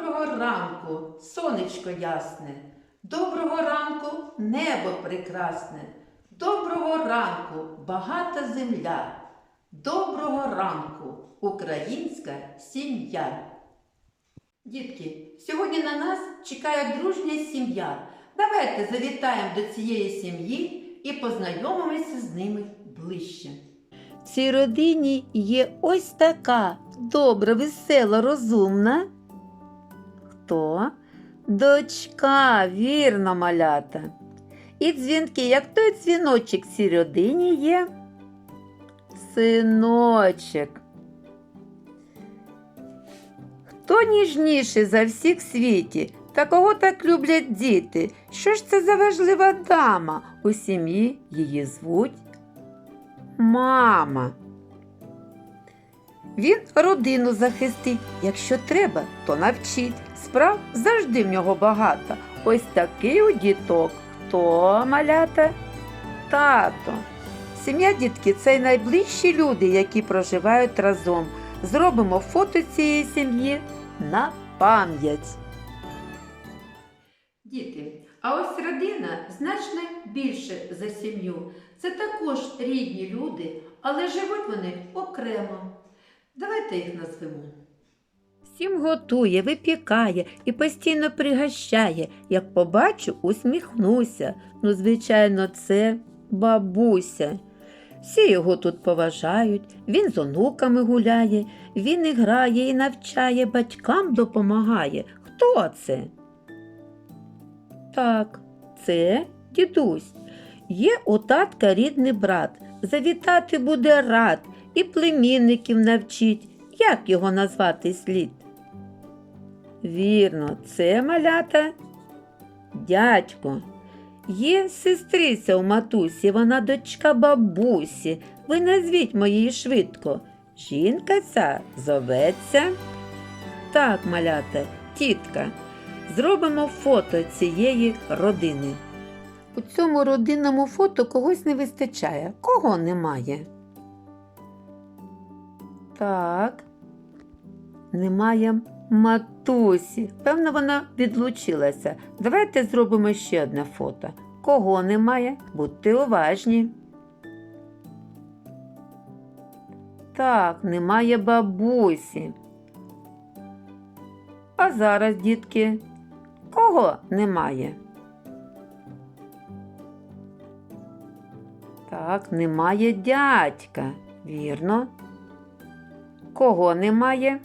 Доброго ранку, сонечко ясне, доброго ранку, небо прекрасне, доброго ранку, багата земля, доброго ранку, українська сім'я. Дітки, сьогодні на нас чекає дружня сім'я. Давайте завітаємо до цієї сім'ї і познайомимося з ними ближче. В цій родині є ось така добра, весела, розумна. Хто? Дочка, вірно, малята. І дзвінки, як той дзвіночок в родині є. Синочок. Хто ніжніший за всіх світі? Та кого так люблять діти? Що ж це за важлива дама? У сім'ї її звуть Мама. Він родину захистить. Якщо треба, то навчить. Справ завжди в нього багато. Ось такий у діток. Хто малята? Тато. Сім'я дітки це найближчі люди, які проживають разом. Зробимо фото цієї сім'ї на пам'ять. Діти, а ось родина значно більше за сім'ю. Це також рідні люди, але живуть вони окремо. Давайте їх назвемо. Всім готує, випікає і постійно пригощає. Як побачу, усміхнуся. Ну, звичайно, це бабуся. Всі його тут поважають, він з онуками гуляє, він і грає, і навчає, батькам допомагає. Хто це? Так, це дідусь. Є у татка рідний брат. Завітати буде рад і племінників навчить. Як його назвати слід? Вірно, це малята. Дядько. Є сестриця у матусі, вона дочка бабусі. Ви назвіть моїй швидко. Жінка ця зоветься. Так, малята, тітка. Зробимо фото цієї родини. У цьому родинному фото когось не вистачає. Кого немає? Так. Немає матусі. Певно, вона відлучилася. Давайте зробимо ще одне фото. Кого немає? Будьте уважні. Так, немає бабусі. А зараз, дітки, кого немає? Так, немає дядька. Вірно. Кого немає?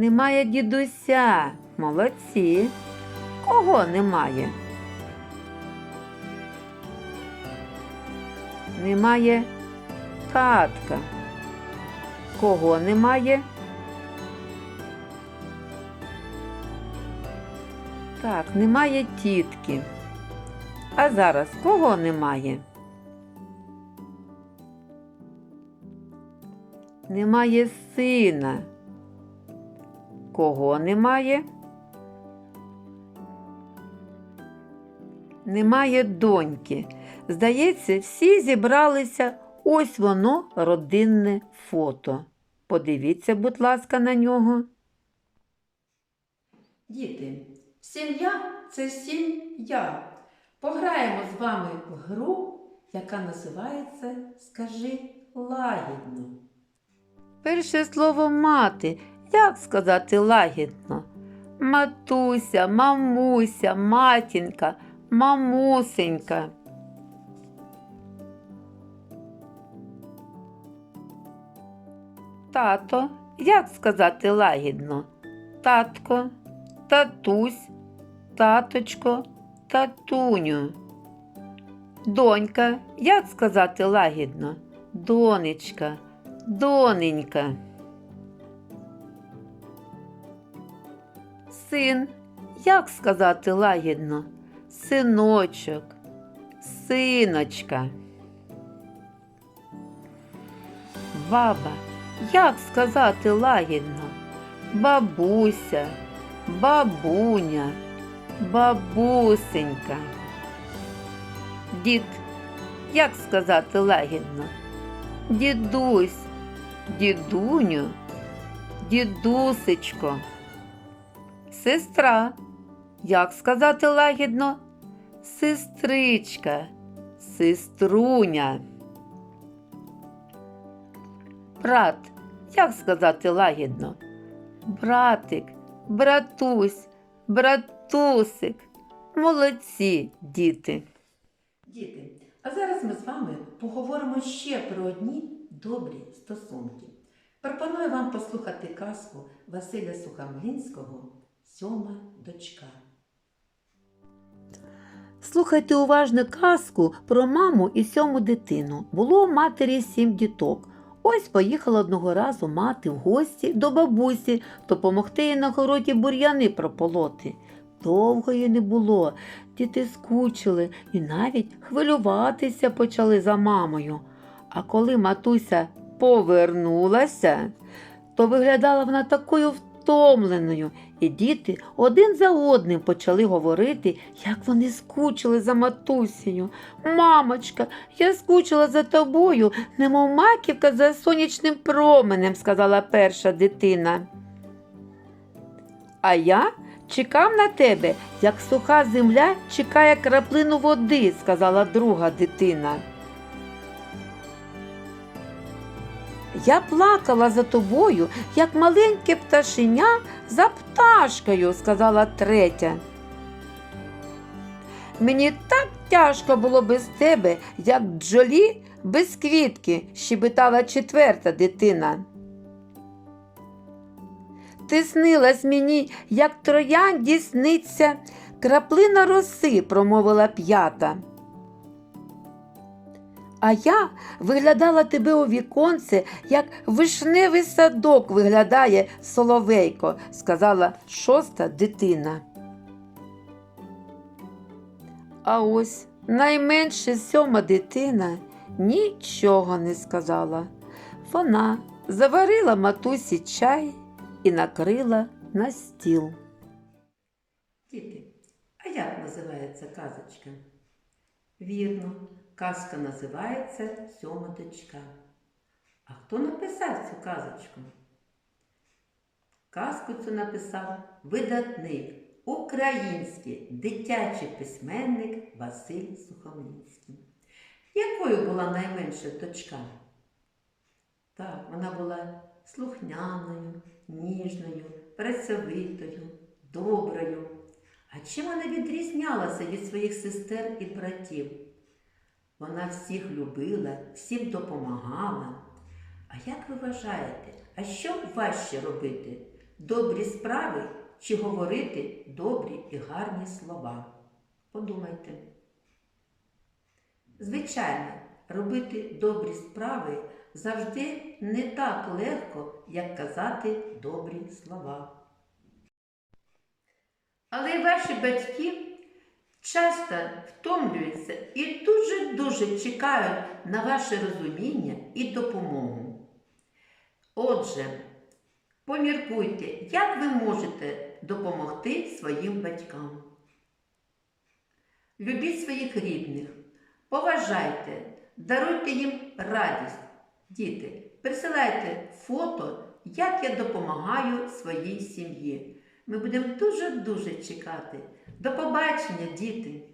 Немає дідуся. Молодці. Кого немає? Немає татка. Кого немає? Так, немає тітки. А зараз кого немає? Немає сина. Кого немає? Немає доньки. Здається, всі зібралися. Ось воно родинне фото. Подивіться, будь ласка, на нього. Діти, сім'я це сім'я. Пограємо з вами в гру, яка називається Скажи лагідно. Перше слово мати. Як сказати лагідно? Матуся, мамуся, матінка, мамусенька. Тато, як сказати лагідно? Татко, татусь, таточко, татуню. Донька, як сказати лагідно? Донечка, доненька. Син, як сказати лагідно? Синочок, синочка. Баба, як сказати лагідно? Бабуся, бабуня, бабусенька. Дід, як сказати лагідно? Дідусь, дідуню, дідусечко. Сестра. Як сказати лагідно? Сестричка, сеструня. Брат, як сказати лагідно? Братик, братусь, братусик. Молодці, діти. Діти, а зараз ми з вами поговоримо ще про одні добрі стосунки. Пропоную вам послухати казку Василя Сухомлінського Сьома дочка. Слухайте уважно казку про маму і сьому дитину. Було у матері сім діток. Ось поїхала одного разу мати в гості до бабусі допомогти їй на городі бур'яни прополоти. Довго її не було, діти скучили і навіть хвилюватися почали за мамою. А коли матуся повернулася, то виглядала вона такою втомленою, і діти один за одним почали говорити, як вони скучили за матусею. Мамочка, я скучила за тобою, немов маківка за сонячним променем, сказала перша дитина. А я чекав на тебе, як суха земля чекає краплину води, сказала друга дитина. Я плакала за тобою, як маленьке пташеня за пташкою, сказала третя. Мені так тяжко було без тебе, як бджолі без квітки, щебетала четверта дитина. Ти снилась мені, як троянді сниться краплина роси, промовила п'ята. А я виглядала тебе у віконце, як вишневий садок виглядає соловейко, сказала шоста дитина. А ось найменше сьома дитина нічого не сказала. Вона заварила матусі чай і накрила на стіл. Діти, а як називається казочка? Вірно, казка називається Сьома дочка. А хто написав цю казочку? Казку цю написав видатний український дитячий письменник Василь Сухомлінський. Якою була найменша дочка? Так, вона була слухняною, ніжною, працьовитою, доброю. А чим вона відрізнялася від своїх сестер і братів? Вона всіх любила, всім допомагала. А як ви вважаєте, а що важче робити? Добрі справи чи говорити добрі і гарні слова? Подумайте. Звичайно, робити добрі справи завжди не так легко, як казати добрі слова. Але ваші батьки часто втомлюються і дуже-дуже чекають на ваше розуміння і допомогу. Отже, поміркуйте, як ви можете допомогти своїм батькам. Любіть своїх рідних, поважайте, даруйте їм радість. Діти, присилайте фото, як я допомагаю своїй сім'ї. Ми будемо дуже-дуже чекати. До побачення, діти!